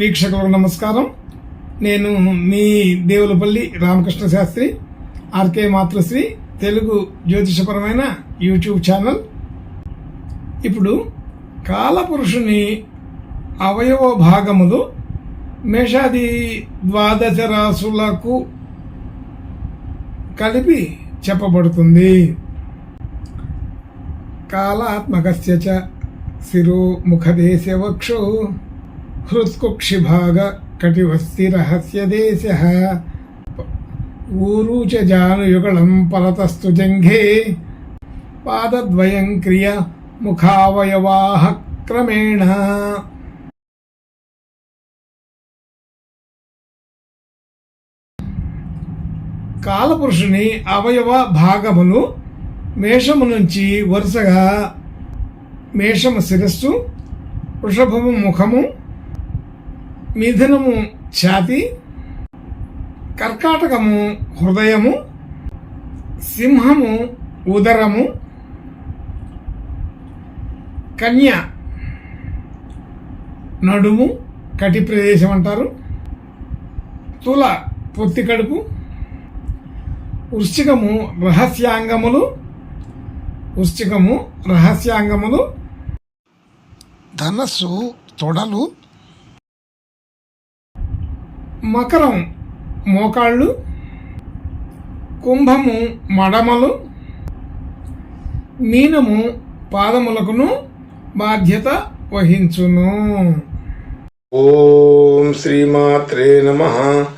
వీక్షకులకు నమస్కారం. నేను మీ దేవులపల్లి రామకృష్ణ శాస్త్రి ఆర్కే మాతృశ్రీ తెలుగు జ్యోతిషపరమైన యూట్యూబ్ ఛానల్. ఇప్పుడు కాలపురుషుని అవయవ భాగములు మేషాది ద్వాదశ రాసులకు కలిపి చెప్పబడుతుంది. కాలాత్మకస్య శిరో ముఖదేశ వక్షో హృత్కుక్షిభాగ కటివస్తి రహస్య దేశ ఊరు చ జానుయుగళం పరతస్తు జంఘే పాదద్వయం క్రియ ముఖావయవాహ క్రమేణ కాలపురుషుని అవయవ భాగములు మేషము నుంచి వరుసగా మేషము శిరస్సు వృషభము ముఖము మిథునము ఛాతి కర్కాటకము హృదయము సింహము ఉదరము కన్య నడుము కటి ప్రదేశం అంటారు తుల పొత్తి కడుపు వృశ్చికము రహస్యాంగములు వృశ్చికము రహస్యాంగములు ధనస్సు తొడలు మకరం మోకాళ్ళు కుంభము మడమలు మీనము పాదములకును బాధ్యత వహించును. ఓం శ్రీమాత్రే నమః.